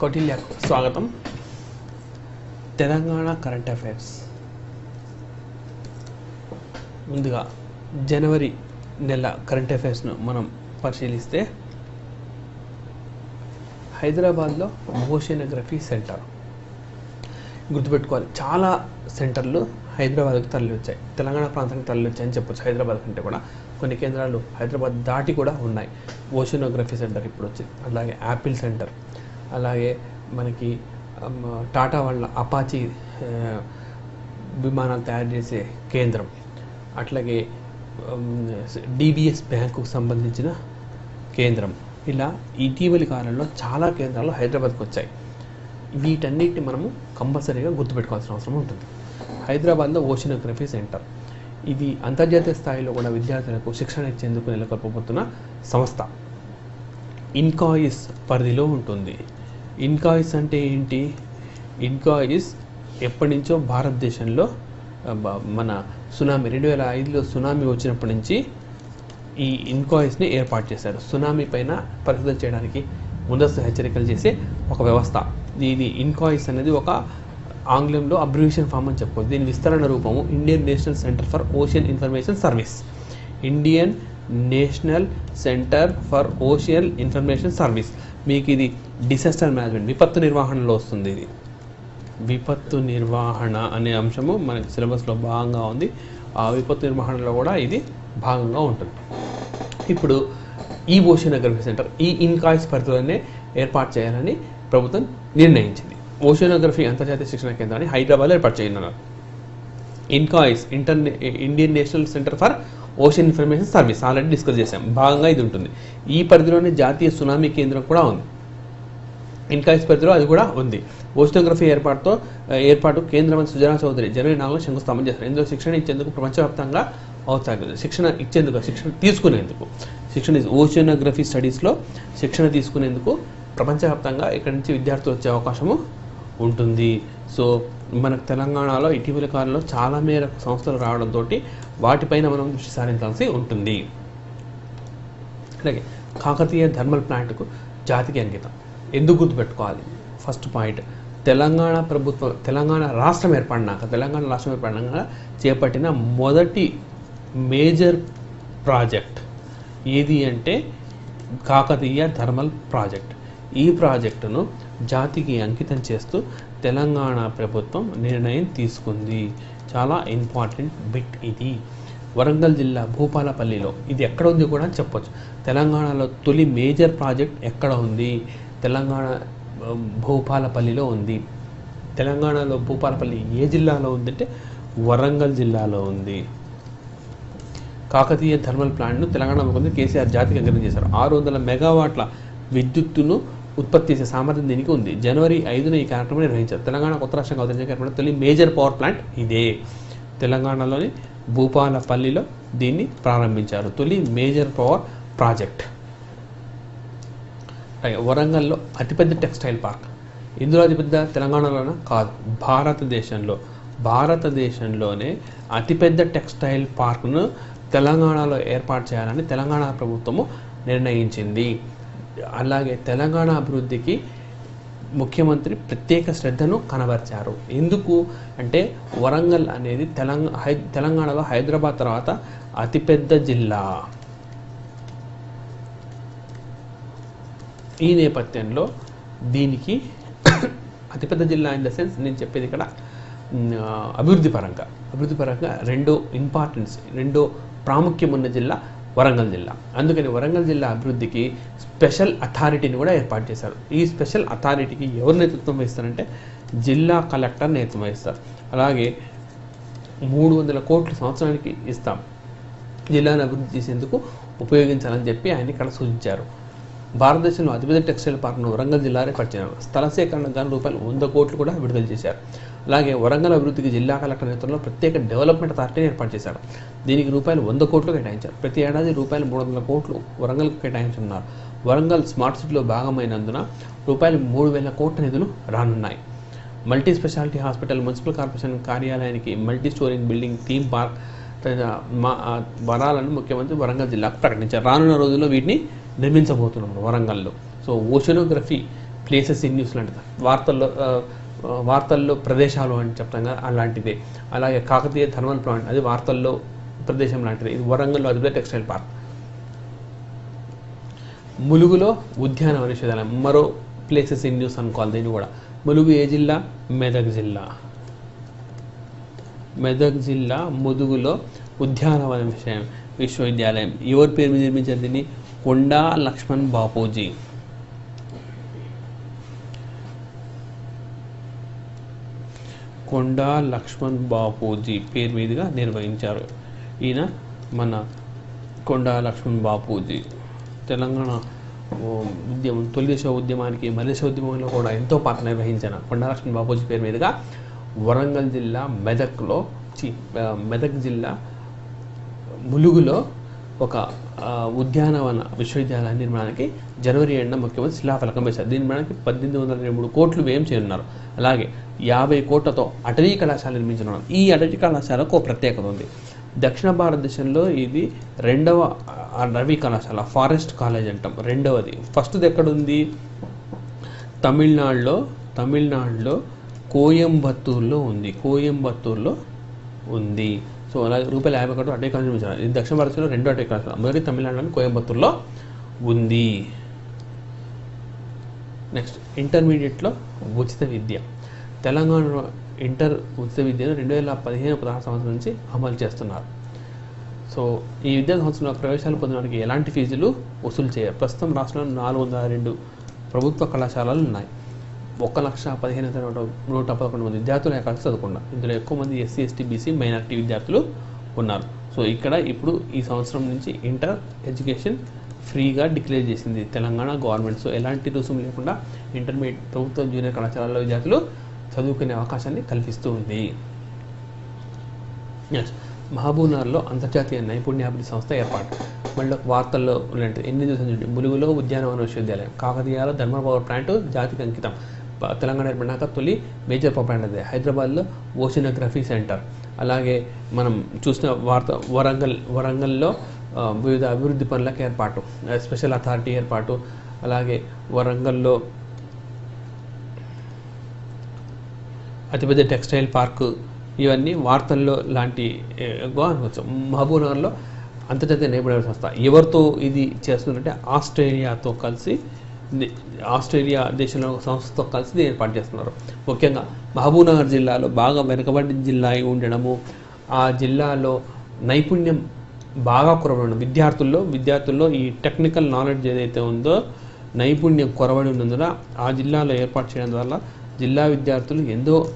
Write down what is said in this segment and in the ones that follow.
కౌటిల్యకు స్వాగతం. Telangana current affairs. ముందుగా జనవరి నెల కరెంట్ అఫైర్స్ను మనం పరిశీలిస్తే హైదరాబాద్లో ఓషియనోగ్రఫీ సెంటర్. గుర్తుపెట్టుకోవాలి చాలా సెంటర్లు హైదరాబాద్కి తరలి వచ్చాయి తెలంగాణ ప్రాంతానికి తరలి వచ్చాయని చెప్పొచ్చు హైదరాబాద్ కంటే కూడా. కొన్ని కేంద్రాలు హైదరాబాద్ దాటి కూడా ఉన్నాయి. ఓషియనోగ్రఫీ సెంటర్ ఇప్పుడు వచ్చింది అలాగే యాపిల్ సెంటర్. అలాగే మనకి టాటా వాళ్ళ అపాచీ విమానాలు తయారు చేసే కేంద్రం. అట్లాగే డిబిఎస్ బ్యాంకుకు సంబంధించిన కేంద్రం. ఇలా ఇటీవలి కాలంలో చాలా కేంద్రాలు హైదరాబాద్కి వచ్చాయి. వీటన్నిటిని మనము కంపల్సరీగా గుర్తుపెట్టుకోవాల్సిన అవసరం ఉంటుంది. హైదరాబాద్లో ఓషినోగ్రఫీ సెంటర్. ఇది అంతర్జాతీయ స్థాయిలో కూడా విద్యార్థులకు శిక్షణ ఇచ్చేందుకు నెలకొల్పబోతున్న సంస్థ. ఇన్కాయిస్ పరిధిలో ఉంటుంది. ఇన్కాయిస్ అంటే ఏంటి? ఇన్కాయిస్ ఎప్పటి నుంచో భారతదేశంలో మన సునామీ రెండు వేల ఐదులో సునామీ వచ్చినప్పటి నుంచి ఈ ఇన్కాయిస్ని ఏర్పాటు చేశారు. సునామీ పైన పరిశోధన చేయడానికి ముందస్తు హెచ్చరికలు చేసే ఒక వ్యవస్థ. దీని ఇన్కాయిస్ అనేది ఒక ఆంగ్లంలో అబ్రివేషన్ ఫామ్ అని చెప్పుకోవచ్చు. దీని విస్తరణ రూపము Indian national centre for ocean information service. Indian national centre for ocean information service. మీకు ఇది డిసాస్టర్ మేనేజ్మెంట్ విపత్తు నిర్వహణలో వస్తుంది ఇది. విపత్తు నిర్వహణ అనే అంశము మనకి సిలబస్లో భాగంగా ఉంది. ఆ విపత్తు నిర్వహణలో కూడా ఇది భాగంగా ఉంటుంది. ఇప్పుడు ఈ ఓషియోనోగ్రఫీ సెంటర్ ఈ ఇన్కాయిస్ పరిధిలోనే ఏర్పాటు చేయాలని ప్రభుత్వం నిర్ణయించింది. ఓషియోనోగ్రఫీ అంతర్జాతీయ శిక్షణ కేంద్రాన్ని హైదరాబాద్లో ఏర్పాటు చేయనున్నారు INCOIS inter Indian national centre for ocean information service already discuss చేశాం. భాగంగా ఇది ఉంటుంది. ఈ పరిధిలోనే జాతీయ సునామీ కేంద్రం కూడా ఉంది. ఇన్కాయిస్ పరిధిలో అది కూడా ఉంది. ఓషనోగ్రఫీ ఏర్పాటుతో ఏర్పాటు కేంద్ర మంత్రి సుజనా చౌదరి జనవరి నాలుగులో శంకుస్థాపన చేశారు. ఇందులో శిక్షణ ఇచ్చేందుకు ప్రపంచవ్యాప్తంగా అవుతాయి శిక్షణ ఇచ్చేందుకు శిక్షణ తీసుకునేందుకు. శిక్షణ ఓషనోగ్రఫీ స్టడీస్లో శిక్షణ తీసుకునేందుకు ప్రపంచవ్యాప్తంగా ఇక్కడి నుంచి విద్యార్థులు వచ్చే అవకాశము ఉంటుంది. సో మనకు తెలంగాణలో ఇటీవల కాలంలో చాలా మేరకు సంస్థలు రావడంతో వాటిపైన మనం దృష్టి సారించాల్సి ఉంటుంది. అలాగే కాకతీయ థర్మల్ ప్లాంట్కు జాతికి అంకితం. ఎందుకు గుర్తుపెట్టుకోవాలి? ఫస్ట్ పాయింట్ తెలంగాణ ప్రభుత్వం తెలంగాణ రాష్ట్రం ఏర్పడినాక తెలంగాణ రాష్ట్రం ఏర్పడినాక చేపట్టిన మొదటి మేజర్ ప్రాజెక్ట్ ఏది అంటే కాకతీయ థర్మల్ ప్రాజెక్ట్. ఈ ప్రాజెక్టును జాతికి అంకితం చేస్తూ తెలంగాణ ప్రభుత్వం నిర్ణయం తీసుకుంది. చాలా ఇంపార్టెంట్ బిట్ ఇది. వరంగల్ జిల్లా భూపాలపల్లిలో ఇది ఎక్కడ ఉంది కూడా చెప్పొచ్చు. తెలంగాణలో తొలి మేజర్ ప్రాజెక్ట్ ఎక్కడ ఉంది? తెలంగాణ భూపాలపల్లిలో ఉంది. తెలంగాణలో భూపాలపల్లి ఏ జిల్లాలో ఉందంటే వరంగల్ జిల్లాలో ఉంది. కాకతీయ థర్మల్ ప్లాంట్ను తెలంగాణ ముఖ్యమంత్రి కేసీఆర్ జాతికి అంకితం చేశారు. ఆరు వందల మెగావాట్ల విద్యుత్తును ఉత్పత్తి చేసే సామర్థ్యం దీనికి ఉంది. జనవరి ఐదున ఈ కార్యక్రమం నిర్వహించారు. తెలంగాణ కొత్త రాష్ట్రంగా అవతరించిన తొలి మేజర్ పవర్ ప్లాంట్ ఇదే. తెలంగాణలోని భూపాలపల్లిలో దీన్ని ప్రారంభించారు. తొలి మేజర్ పవర్ ప్రాజెక్ట్. వరంగల్లో అతిపెద్ద టెక్స్టైల్ పార్క్. ఇందులో అతిపెద్ద తెలంగాణలోన? కాదు. భారతదేశంలో. భారతదేశంలోనే అతిపెద్ద టెక్స్టైల్ పార్క్ను తెలంగాణలో ఏర్పాటు చేయాలని తెలంగాణ ప్రభుత్వము నిర్ణయించింది. అలాగే తెలంగాణ అభివృద్ధికి ముఖ్యమంత్రి ప్రత్యేక శ్రద్ధను కనబరిచారు. ఎందుకు అంటే వరంగల్ అనేది తెలంగాణ హై తెలంగాణలో హైదరాబాద్ తర్వాత అతిపెద్ద జిల్లా. ఈ నేపథ్యంలో దీనికి అతిపెద్ద జిల్లా ఇన్ ద సెన్స్ నేను చెప్పేది ఇక్కడ అభివృద్ధి పరంగా. అభివృద్ధి పరంగా రెండో ఇంపార్టెన్స్ రెండో ప్రాముఖ్యం ఉన్న జిల్లా వరంగల్ జిల్లా. అందుకని వరంగల్ జిల్లా అభివృద్ధికి స్పెషల్ అథారిటీని కూడా ఏర్పాటు చేశారు. ఈ స్పెషల్ అథారిటీకి ఎవరు నేతృత్వం వహిస్తారంటే జిల్లా కలెక్టర్ నేతృత్వం వహిస్తారు. అలాగే మూడు వందల కోట్ల సంవత్సరానికి ఇస్తాం. జిల్లాను అభివృద్ధి చేసేందుకు ఉపయోగించాలని చెప్పి ఆయన ఇక్కడ సూచించారు. భారతదేశంలో అతిపెద్ద టెక్స్టైల్ పార్క్ను వరంగల్ జిల్లా ఏర్పరిచారు స్థల సేకరణ గాను రూపాయలు వంద కోట్లు కూడా విడుదల చేశారు. అలాగే వరంగల్ అభివృద్ధికి జిల్లా కలెక్టర్ నేతృత్వంలో ప్రత్యేక డెవలప్మెంట్ అథారిటీని ఏర్పాటు చేశారు. దీనికి రూపాయలు వంద కోట్లు కేటాయించారు. ప్రతి ఏడాది రూపాయలు మూడు వందల కోట్లు వరంగల్కు కేటాయించనున్నారు. వరంగల్ స్మార్ట్ సిటీలో భాగమైనందున రూపాయలు మూడు వేల కోట్ల నిధులు రానున్నాయి. Multi speciality hospital municipal corporation కార్యాలయానికి multi storey building theme park మా వరాలను ముఖ్యమంత్రి వరంగల్ జిల్లాకు ప్రకటించారు. రానున్న రోజుల్లో వీటిని నిర్మించబోతున్నాం వరంగల్లో. So oceanography places in news లాంటిది? వార్తల్లో వార్తల్లో ప్రదేశాలు అని చెప్తాం కదా అలాంటిదే. అలాగే కాకతీయ థర్మల్ ప్లాంట్ అది వార్తల్లో ప్రదేశం లాంటిది. ఇది వరంగల్లో అదిపెద్ద టెక్స్టైల్ పార్క్. ములుగులో ఉద్యానవన విశ్వవిద్యాలయం మరో ప్లేసెస్ ఇన్ న్యూస్ అనుకోవాలి దీన్ని కూడా. ములుగు ఏ జిల్లా? మెదక్ జిల్లా. మెదక్ జిల్లా ముదుగులో ఉద్యానవన విషయం విశ్వవిద్యాలయం. ఎవరి పేరు మీద నిర్మించారు దీన్ని? కొండా లక్ష్మణ్ బాపూజీ. కొండా లక్ష్మణ్ బాపూజీ పేరు మీదుగా నిర్వహించారు. ఈయన మన కొండా లక్ష్మణ్ బాపూజీ. తెలంగాణ ఉద్యమం తొలి దేశ ఉద్యమానికి మలి ఉద్యమంలో కూడా ఎంతో పాత్ర నిర్వహించిన కొండా లక్ష్మణ్ బాపూజీ పేరు మీదుగా వరంగల్ జిల్లా మెదక్లో మెదక్ జిల్లా ములుగులో ఒక ఉద్యానవన విశ్వవిద్యాలయ నిర్మాణానికి జనవరి ఏడున ముఖ్యమంత్రి శిలాఫలకం వేశారు. దీని నిర్మాణానికి పద్దెనిమిది వందల ఇరవై మూడు కోట్లు వ్యయం చేయనున్నారు. అలాగే యాభై కోట్లతో అటవీ కళాశాల నిర్మించనున్నారు. ఈ అటవీ కళాశాలకు ఒక ప్రత్యేకత ఉంది. దక్షిణ భారతదేశంలో ఇది రెండవ అటవీ కళాశాల ఫారెస్ట్ కాలేజ్ అంటాం. రెండవది. ఫస్ట్ది ఎక్కడుంది? తమిళనాడులో తమిళనాడులో కోయంబత్తూర్లో ఉంది. కోయంబత్తూర్లో ఉంది. సో అలాగే రూపాయలు యాభై ఒకటి అటవీ కళాశాల ఇది దక్షిణ భారతదేశంలో రెండు అటవీ కళాశాల మొదటి తమిళనాడులోని కోయంబత్తూర్లో ఉంది. నెక్స్ట్ ఇంటర్మీడియట్లో ఉచిత విద్య. తెలంగాణలో ఇంటర్ ఉచిత విద్యను రెండు వేల పదిహేను పదహారు సంవత్సరం నుంచి అమలు చేస్తున్నారు. సో ఈ విద్యా సంవత్సరంలో ప్రవేశాలు పొందడానికి ఎలాంటి ఫీజులు వసూలు చేయరు ప్రస్తుతం రాష్ట్రంలో నాలుగు వందల రెండు ప్రభుత్వ కళాశాలలు ఉన్నాయి. ఒక లక్ష పదిహేను వేల నూట పదకొండు మంది విద్యార్థులు ఎక్కడ చదువుకున్నారు. ఇందులో ఎక్కువ మంది ఎస్సీ ఎస్టీ బీసీ మైనారిటీ విద్యార్థులు ఉన్నారు. సో ఇక్కడ ఇప్పుడు ఈ సంవత్సరం నుంచి ఇంటర్ ఎడ్యుకేషన్ ఫ్రీగా డిక్లేర్ చేసింది తెలంగాణ గవర్నమెంట్. సో ఎలాంటి రుసుము లేకుండా ఇంటర్మీడియట్ ప్రభుత్వ జూనియర్ కళాశాలలో విద్యార్థులు చదువుకునే అవకాశాన్ని కల్పిస్తూ ఉంది. నెక్స్ట్ మహబూబ్నగర్లో అంతర్జాతీయ నైపుణ్యాభివృద్ధి సంస్థ ఏర్పాటు. మళ్ళీ వార్తల్లో ఉన్నట్టు ఎన్ని దివసం చూడండి ములుగులో ఉద్యానవన విశ్వవిద్యాలయం కాకతీయాల ధర్మ పవర్ ప్లాంట్ జాతికి అంకితం. తెలంగాణ ఏర్పడినాక తొలి మేజర్ పవర్ అదే హైదరాబాద్లో ఓషినోగ్రఫీ సెంటర్. అలాగే మనం చూసిన వార్త వరంగల్ వరంగల్లో వివిధ అభివృద్ధి పనులకు ఏర్పాటు స్పెషల్ అథారిటీ ఏర్పాటు అలాగే వరంగల్లో అతిపెద్ద టెక్స్టైల్ పార్కు ఇవన్నీ వార్తల్లో లాంటి అనుకోవచ్చు మహబూబ్నగర్లో అంతర్జాతీయ నేపథ్య సంస్థ ఎవరితో ఇది చేస్తుందంటే ఆస్ట్రేలియాతో కలిసి ఆస్ట్రేలియా దేశంలో ఒక సంస్థతో కలిసి దీన్ని ఏర్పాటు చేస్తున్నారు. ముఖ్యంగా మహబూబ్నగర్ జిల్లాలో బాగా వెనుకబడి జిల్లా అయి ఉండడము ఆ జిల్లాలో నైపుణ్యం బాగా కొరబడి విద్యార్థుల్లో విద్యార్థుల్లో ఈ టెక్నికల్ నాలెడ్జ్ ఏదైతే ఉందో నైపుణ్యం కొరబడి ఉన్నందున ఆ జిల్లాలో ఏర్పాటు చేయడం వల్ల జిల్లా విద్యార్థులు ఎంతో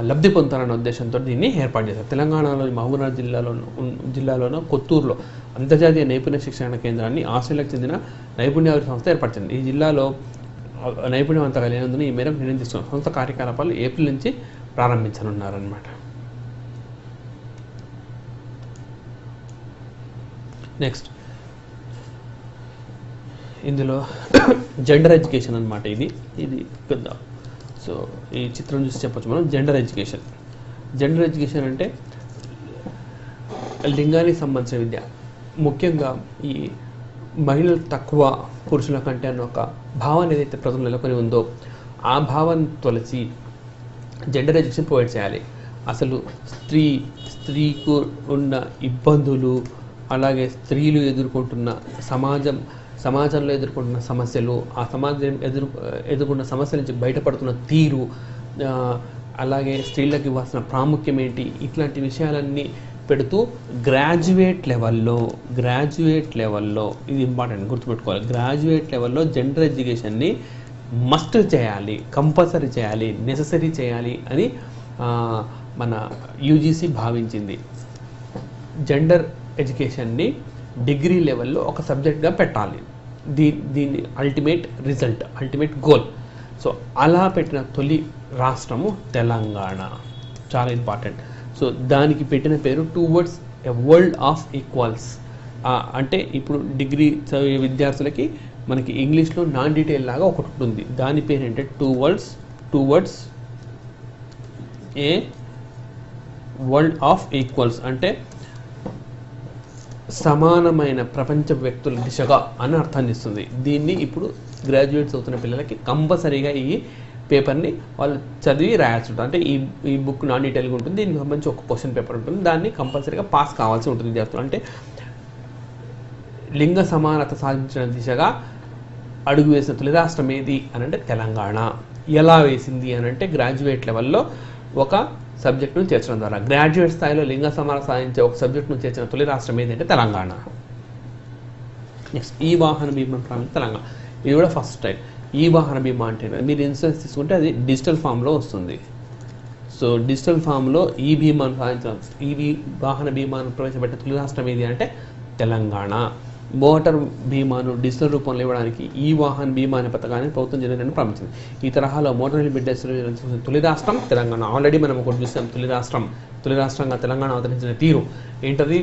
లబ్ధి పొందుతారన్న ఉద్దేశంతో దీన్ని ఏర్పాటు చేశారు. తెలంగాణలోని మహబూబ్నగర్ జిల్లాలో ఉన్- జిల్లాలోనూ కొత్తూరులో అంతర్జాతీయ నైపుణ్య శిక్షణ కేంద్రాన్ని ఆస్ట్రేలియాకు చెందిన నైపుణ్యాభివృద్ధి సంస్థ ఏర్పరిచింది ఈ జిల్లాలో నైపుణ్యం అంత లేనందున ఈ మేరకు నిర్ణయం తీసుకున్న. సంస్థ కార్యకలాపాలు ఏప్రిల్ నుంచి ప్రారంభించనున్నారన్నమాట. నెక్స్ట్. ఇందులో జెండర్ ఎడ్యుకేషన్ అనమాట ఇది. ఇది పెద్ద సో ఈ చిత్రం చూసి చెప్పొచ్చు మనం. జెండర్ ఎడ్యుకేషన్ జెండర్ ఎడ్యుకేషన్ అంటే లింగానికి సంబంధించిన విద్య. ముఖ్యంగా ఈ మహిళలు తక్కువ పురుషుల కంటే అన్న ఒక భావాన్ని ఏదైతే ప్రజలు నెలకొని ఉందో ఆ భావాన్ని తొలచి జెండర్ ఎడ్యుకేషన్ ప్రొవైడ్ చేయాలి. అసలు స్త్రీ స్త్రీకు ఉన్న ఇబ్బందులు అలాగే స్త్రీలు ఎదుర్కొంటున్న సమాజం సమాజంలో ఎదుర్కొంటున్న సమస్యలు ఆ సమాజం ఎదురు ఎదుర్కొన్న సమస్యల నుంచి బయటపడుతున్న తీరు అలాగే స్త్రీలకు ఇవ్వాల్సిన ప్రాముఖ్యం ఏంటి ఇట్లాంటి విషయాలన్నీ పెడుతూ గ్రాడ్యుయేట్ లెవెల్లో గ్రాడ్యుయేట్ లెవెల్లో ఇది ఇంపార్టెంట్ గుర్తుపెట్టుకోవాలి. గ్రాడ్యుయేట్ లెవెల్లో జెండర్ ఎడ్యుకేషన్ని మస్ట్ చేయాలి కంపల్సరీ చేయాలి నెససరీ చేయాలి అని మన యూజీసీ భావించింది. జెండర్ ఎడ్యుకేషన్ని డిగ్రీ లెవెల్లో ఒక సబ్జెక్ట్గా పెట్టాలి. దీ దీని ultimate result ultimate goal so అలా పెట్టిన తొలి రాష్ట్రము తెలంగాణ. చాలా ఇంపార్టెంట్ సో దానికి పెట్టిన పేరు two words a world of equals అంటే ఇప్పుడు డిగ్రీ చదివే విద్యార్థులకి మనకి ఇంగ్లీష్లో నాన్ డీటెయిల్ లాగా ఒకటి ఉంటుంది. దాని పేరు ఏంటంటే two words two words a world of equals అంటే సమానమైన ప్రపంచ వ్యక్తుల దిశగా అని అర్థాన్ని ఇస్తుంది దీన్ని ఇప్పుడు గ్రాడ్యుయేట్స్ అవుతున్న పిల్లలకి కంపల్సరీగా ఈ పేపర్ని వాళ్ళు చదివి రాయాల్సి ఉంటుంది. అంటే ఈ ఈ బుక్ నాన్ డీటెయిల్గా ఉంటుంది. దీనికి సంబంధించి ఒక క్వశ్చన్ పేపర్ ఉంటుంది. దాన్ని కంపల్సరీగా పాస్ కావాల్సి ఉంటుంది విద్యార్థులు. అంటే లింగ సమానత సాధించిన దిశగా అడుగు వేసిన తొలి రాష్ట్రం ఏది అని అంటే తెలంగాణ. ఎలా వేసింది అని అంటే గ్రాడ్యుయేట్ లెవెల్లో ఒక సబ్జెక్టును చేర్చడం ద్వారా. గ్రాడ్యుయేట్ స్థాయిలో లింగ సమానత సాధించే ఒక సబ్జెక్టును చేర్చిన తొలి రాష్ట్రం ఏది అంటే తెలంగాణ. నెక్స్ట్ ఈ వాహన బీమా ప్రాంతం తెలంగాణ. ఇది కూడా ఫస్ట్ టైం ఈ వాహన బీమా అంటే మీరు ఇన్సూరెన్స్ తీసుకుంటే అది డిజిటల్ ఫామ్లో వస్తుంది. సో డిజిటల్ ఫామ్లో ఈ బీమాను సాధించిన ఈ వాహన బీమాను ప్రవేశపెట్టిన తొలి రాష్ట్రం ఏది అంటే తెలంగాణ. మోటార్ బీమాను డిజిటల్ రూపంలో ఇవ్వడానికి ఈ వాహన బీమా అనే పథకాన్ని ప్రభుత్వం జనరల్ ప్రారంభించింది. ఈ తరహాలో మోటార్ హెల్మెట్ తొలి రాష్ట్రం తెలంగాణ. ఆల్రెడీ మనం ఒకటి చూసాం. తొలి రాష్ట్రం తొలి రాష్ట్రంగా తెలంగాణ అవతరించిన తీరు. ఏంటది?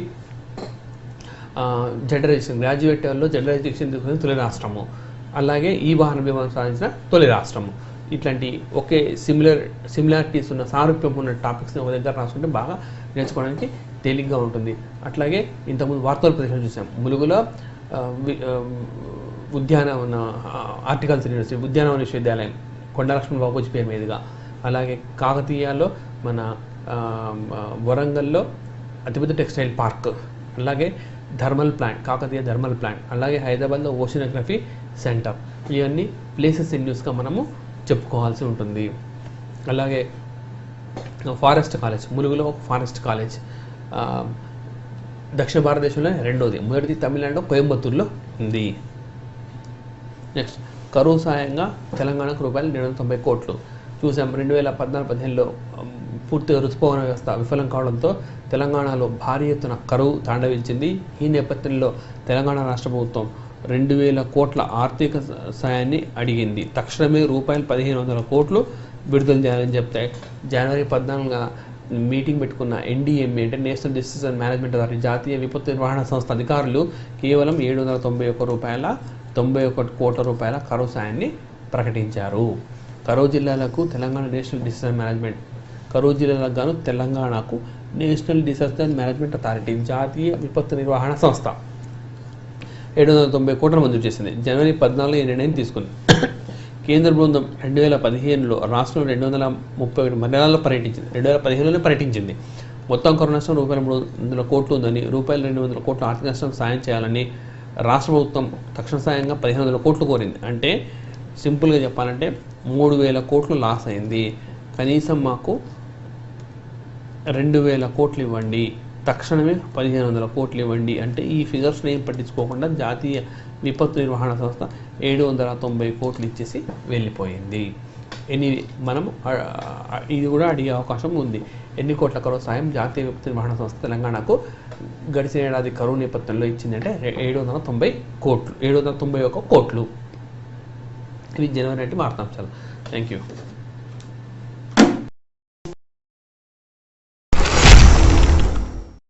జనరేషన్ ఎడ్యుకేషన్ గ్రాడ్యుయేట్ లెవెల్లో జెండర్ తొలి రాష్ట్రము. అలాగే ఈ వాహన బీమాను సాధించిన తొలి రాష్ట్రము. ఇట్లాంటి ఒకే సిమిలర్ సిమిలారిటీస్ ఉన్న సారూప్యం ఉన్న టాపిక్స్ని ఒక దగ్గర రాసుకుంటే బాగా నేర్చుకోవడానికి తేలిగ్గా ఉంటుంది. అట్లాగే ఇంతకుముందు వార్తల ప్రదేశం చూసాం. ములుగులో ఉద్యానవన ఆర్టికల్చర్ యూనివర్సిటీ ఉద్యానవన విశ్వవిద్యాలయం కొండలక్ష్మణ్ బాబుజీ పేరు మీదుగా. అలాగే కాకతీయాలో మన వరంగల్లో అతిపెద్ద టెక్స్టైల్ పార్క్. అలాగే thermal plant Kakatiya thermal plant అలాగే హైదరాబాద్లో ఓషనోగ్రఫీ సెంటర్. ఇవన్నీ ప్లేసెస్ ఇన్ న్యూస్గా మనము చెప్పుకోవాల్సి ఉంటుంది. అలాగే ఫారెస్ట్ కాలేజ్ ములుగులో ఒక ఫారెస్ట్ కాలేజ్ దక్షిణ భారతదేశంలో రెండోది మొదటిది తమిళనాడు కోయంబత్తూరులో ఉంది. నెక్స్ట్ కరువు సాయంగా తెలంగాణకు రూపాయలు రెండు వందల తొంభై కోట్లు. చూసాం రెండు వేల పద్నాలుగు పదిహేనులో పూర్తిగా రుతుపవన వ్యవస్థ విఫలం కావడంతో తెలంగాణలో భారీ ఎత్తున కరువు తాండవించింది. ఈ నేపథ్యంలో తెలంగాణ రాష్ట్ర ప్రభుత్వం రెండు వేల కోట్ల ఆర్థిక సాయాన్ని అడిగింది. తక్షణమే రూపాయలు పదిహేను వందల కోట్లు విడుదల చేయాలని చెప్తే జనవరి పద్నాలుగున మీటింగ్ పెట్టుకున్న ఎన్డీఎంఏ అంటే నేషనల్ డిసిజన్ మేనేజ్మెంట్ అథారిటీ జాతీయ విపత్తు నిర్వహణ సంస్థ అధికారులు కేవలం ఏడు వందల తొంభై ఒక్క రూపాయల తొంభై ఒకటి కోట్ల రూపాయల కరువు సాయాన్ని ప్రకటించారు. కరువు జిల్లాలకు తెలంగాణ నేషనల్ డిసిజన్ మేనేజ్మెంట్ కరూరు జిల్లాలకు గాను తెలంగాణకు నేషనల్ డిసాస్టర్ మేనేజ్మెంట్ అథారిటీ జాతీయ విపత్తు నిర్వహణ సంస్థ. ఏడు వందల తొంభై కోట్ల మంజూరు చేసింది. జనవరి పద్నాలుగు ఈ నిర్ణయం తీసుకుంది. కేంద్ర బృందం రెండు వేల పదిహేనులో రాష్ట్రంలో రెండు వందల ముప్పై ఒకటి మండలాల్లో పర్యటించింది. రెండు వేల పదిహేనులోనే పర్యటించింది. మొత్తం కరోనా నష్టం రూపాయల మూడు వందల కోట్లు ఉందని రూపాయలు రెండు వందల కోట్ల ఆర్థిక నష్టం సాయం చేయాలని రాష్ట్ర ప్రభుత్వం తక్షణ సాయంగా పదిహేను వందల కోట్లు కోరింది. అంటే సింపుల్గా చెప్పాలంటే మూడు వేల కోట్లు లాస్ అయింది. కనీసం మాకు రెండు వేల కోట్లు ఇవ్వండి తక్షణమే పదిహేను వందల కోట్లు ఇవ్వండి అంటే ఈ ఫిగర్స్ని ఏం పట్టించుకోకుండా జాతీయ విపత్తు నిర్వహణ సంస్థ ఏడు వందల తొంభై కోట్లు ఇచ్చేసి వెళ్ళిపోయింది. ఎన్ని మనం ఇది కూడా అడిగే అవకాశం ఉంది. ఎన్ని కోట్ల కరువు సాయం జాతీయ విపత్తు నిర్వహణ సంస్థ తెలంగాణకు గడిచిన ఏడాది కరువు నేపథ్యంలో ఇచ్చిందంటే ఏడు వందల తొంభై కోట్లు ఏడు వందల తొంభై ఒక కోట్లు. ఇవి జనవరి నాటి వార్తాంశాలు థ్యాంక్ యూ